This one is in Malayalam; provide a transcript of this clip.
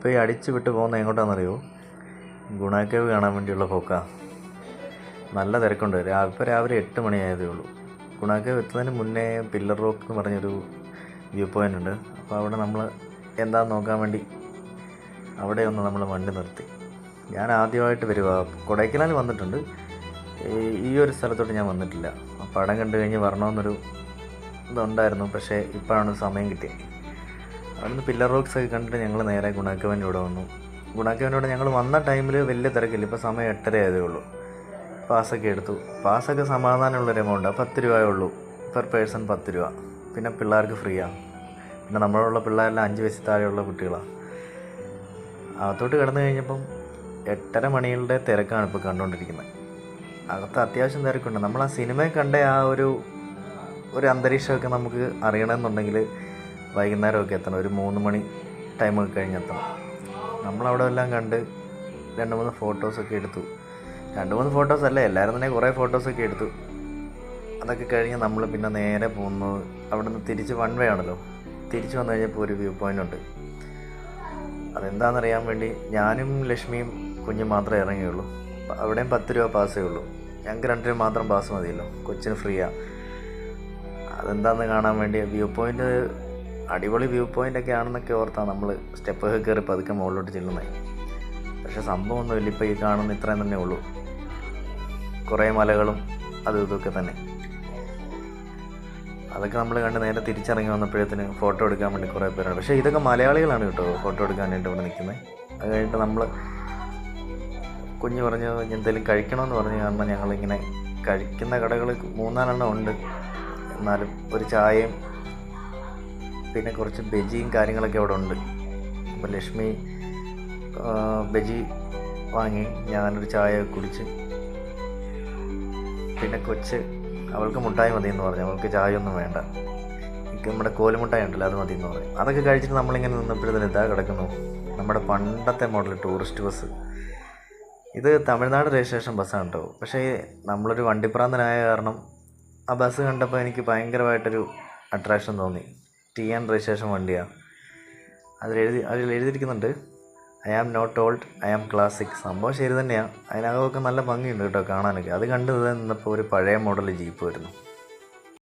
ഇപ്പോൾ ഈ അടിച്ച് വിട്ട് പോകുന്ന എങ്ങോട്ടാണെന്നറിയോ? ഗുണാക്കേവ് കാണാൻ വേണ്ടിയുള്ള പോക്കാ. നല്ല തിരക്കുണ്ട്. രാ ഇപ്പോൾ രാവിലെ എട്ട് മണിയായതേ ഉള്ളൂ. ഗുണാക്കേവ് എത്തുന്നതിന് മുന്നേ പില്ലർ റോക്ക് എന്ന് പറഞ്ഞൊരു വ്യൂ പോയിന്റ് ഉണ്ട്. അപ്പോൾ അവിടെ നമ്മൾ എന്താണെന്ന് നോക്കാൻ വേണ്ടി അവിടെ ഒന്ന് നമ്മൾ വണ്ടി നിർത്തി. ഞാൻ ആദ്യമായിട്ട് വരുക കൊടൈക്കനാൽ വന്നിട്ടുണ്ട്. ഈ- ഒരു സ്ഥലത്തോട്ട് ഞാൻ വന്നിട്ടില്ല. പടം കണ്ടു കഴിഞ്ഞ് വരണമെന്നൊരു ഇതുണ്ടായിരുന്നു. പക്ഷേ ഇപ്പോഴാണ് സമയം കിട്ടിയത്. അവിടുന്ന് പില്ലർ റോക്സ് ഒക്കെ കണ്ടിട്ട് ഞങ്ങൾ നേരെ ഗുണാക്കവന്റെ ഇവിടെ വന്നു. ഗുണാക്കവന്റെ ഇവിടെ ഞങ്ങൾ വന്ന ടൈമിൽ വലിയ തിരക്കില്ല. ഇപ്പോൾ സമയം എട്ടര ആയതേ ഉള്ളൂ. പാസ്സൊക്കെ എടുത്തു. പാസ്സൊക്കെ സമാധാനമുള്ളൊരു എമൗണ്ടാണ് പത്ത് രൂപയേ ഉള്ളൂ. പെർ പേഴ്സൺ പത്ത് രൂപ. പിന്നെ പിള്ളേർക്ക് ഫ്രീയാണ് പിന്നെ നമ്മളുള്ള പിള്ളേരെല്ലാം അഞ്ച് വയസ്സിൽ താഴെയുള്ള കുട്ടികളാണ് അകത്തോട്ട് കിടന്നു കഴിഞ്ഞപ്പം എട്ടര മണികളുടെ തിരക്കാണ് ഇപ്പോൾ കണ്ടുകൊണ്ടിരിക്കുന്നത്. അകത്ത് അത്യാവശ്യം തിരക്കുണ്ട്. നമ്മൾ ആ സിനിമയെ കണ്ട ആ ഒരു ഒരു അന്തരീക്ഷമൊക്കെ നമുക്ക് അറിയണമെന്നുണ്ടെങ്കിൽ വൈകുന്നേരമൊക്കെ എത്തണം. ഒരു മൂന്ന് മണി ടൈമൊക്കെ കഴിഞ്ഞ് എത്തണം. നമ്മളവിടെ എല്ലാം കണ്ട് രണ്ട് മൂന്ന് ഫോട്ടോസൊക്കെ എടുത്തു. രണ്ട് മൂന്ന് ഫോട്ടോസ് അല്ലേ? എല്ലാവരും തന്നെ കുറേ ഫോട്ടോസൊക്കെ എടുത്തു. അതൊക്കെ കഴിഞ്ഞ് നമ്മൾ പിന്നെ നേരെ പോകുന്നത് അവിടെ നിന്ന് തിരിച്ച് വൺ വേ ആണല്ലോ. തിരിച്ച് വന്നു കഴിഞ്ഞപ്പോൾ ഒരു വ്യൂ പോയിന്റ് ഉണ്ട്. അതെന്താണെന്നറിയാൻ വേണ്ടി ഞാനും ലക്ഷ്മിയും കുഞ്ഞും മാത്രമേ ഇറങ്ങിയുള്ളൂ. അവിടെയും പത്ത് രൂപ പാസ്സേ ഉള്ളൂ. ഞങ്ങൾക്ക് രണ്ടിനും മാത്രം പാസ് മതിയല്ലോ. കൊച്ചിന് ഫ്രീയാണ് അതെന്താണെന്ന് കാണാൻ വേണ്ടി വ്യൂ പോയിന്റ് അടിപൊളി വ്യൂ പോയിന്റ് ഒക്കെ ആണെന്നൊക്കെ ഓർത്താണ് നമ്മൾ സ്റ്റെപ്പൊക്കെ കയറി പതുക്കെ മുകളിലോട്ട് ചെല്ലുന്നത് പക്ഷേ സംഭവമൊന്നുമില്ല ഇപ്പോൾ ഈ കാണുന്ന ഇത്രയും തന്നെ ഉള്ളൂ. കുറേ മലകളും അതും ഇതൊക്കെ തന്നെ. അതൊക്കെ നമ്മൾ കണ്ട് നേരെ തിരിച്ചിറങ്ങി വന്നപ്പോഴത്തേന് ഫോട്ടോ എടുക്കാൻ വേണ്ടി കുറേ പേരാണ് പക്ഷേ ഇതൊക്കെ മലയാളികളാണ് കേട്ടോ ഫോട്ടോ എടുക്കാനായിട്ട് ഇവിടെ നിൽക്കുന്നത് അത് കഴിഞ്ഞിട്ട് നമ്മൾ കുഞ്ഞ് പറഞ്ഞു എന്തെങ്കിലും കഴിക്കണമെന്ന് പറഞ്ഞു കാരണം ഞങ്ങളിങ്ങനെ കഴിക്കുന്ന കടകൾ മൂന്നാലെണ്ണം ഉണ്ട്. എന്നാലും ഒരു ചായയും പിന്നെ കുറച്ച് ബജിയും കാര്യങ്ങളൊക്കെ അവിടെ ഉണ്ട്. അപ്പോൾ ലക്ഷ്മി ബജി വാങ്ങി. ഞാനൊരു ചായ കുടിച്ച്. പിന്നെ കൊച്ച് അവൾക്ക് മുട്ടായി മതി എന്ന് പറഞ്ഞു. അവൾക്ക് ചായ ഒന്നും വേണ്ട നമ്മുടെ കോലുമുട്ടായി ഉണ്ടല്ലോ അത് മതി എന്ന് പറഞ്ഞു. അതൊക്കെ കഴിച്ചിട്ട് നമ്മളിങ്ങനെ നിന്നപ്പോഴത്തേന് ഇതാ കിടക്കുന്നു. നമ്മുടെ പണ്ടത്തെ മോഡൽ ടൂറിസ്റ്റ് ബസ്. ഇത് തമിഴ്നാട് രജിസ്ട്രേഷൻ ബസ്സാണ് കേട്ടോ. പക്ഷേ നമ്മളൊരു വണ്ടിപ്രാന്തനായ കാരണം ആ ബസ് കണ്ടപ്പോൾ എനിക്ക് ഭയങ്കരമായിട്ടൊരു അട്രാക്ഷൻ തോന്നി. ടി എൻ രജിസ്ട്രേഷൻ വണ്ടിയാണ് അതിലെഴുതി അതിൽ എഴുതിയിരിക്കുന്നുണ്ട് I am not old I am classic സംഭവം ശരി തന്നെയാണ് അതിനകമൊക്കെ നല്ല ഭംഗിയുണ്ട് കേട്ടോ കാണാനൊക്കെ. അത് കണ്ടത് നിന്നപ്പോൾ ഒരു പഴയ മോഡൽ ജീപ്പ് വരുന്നു.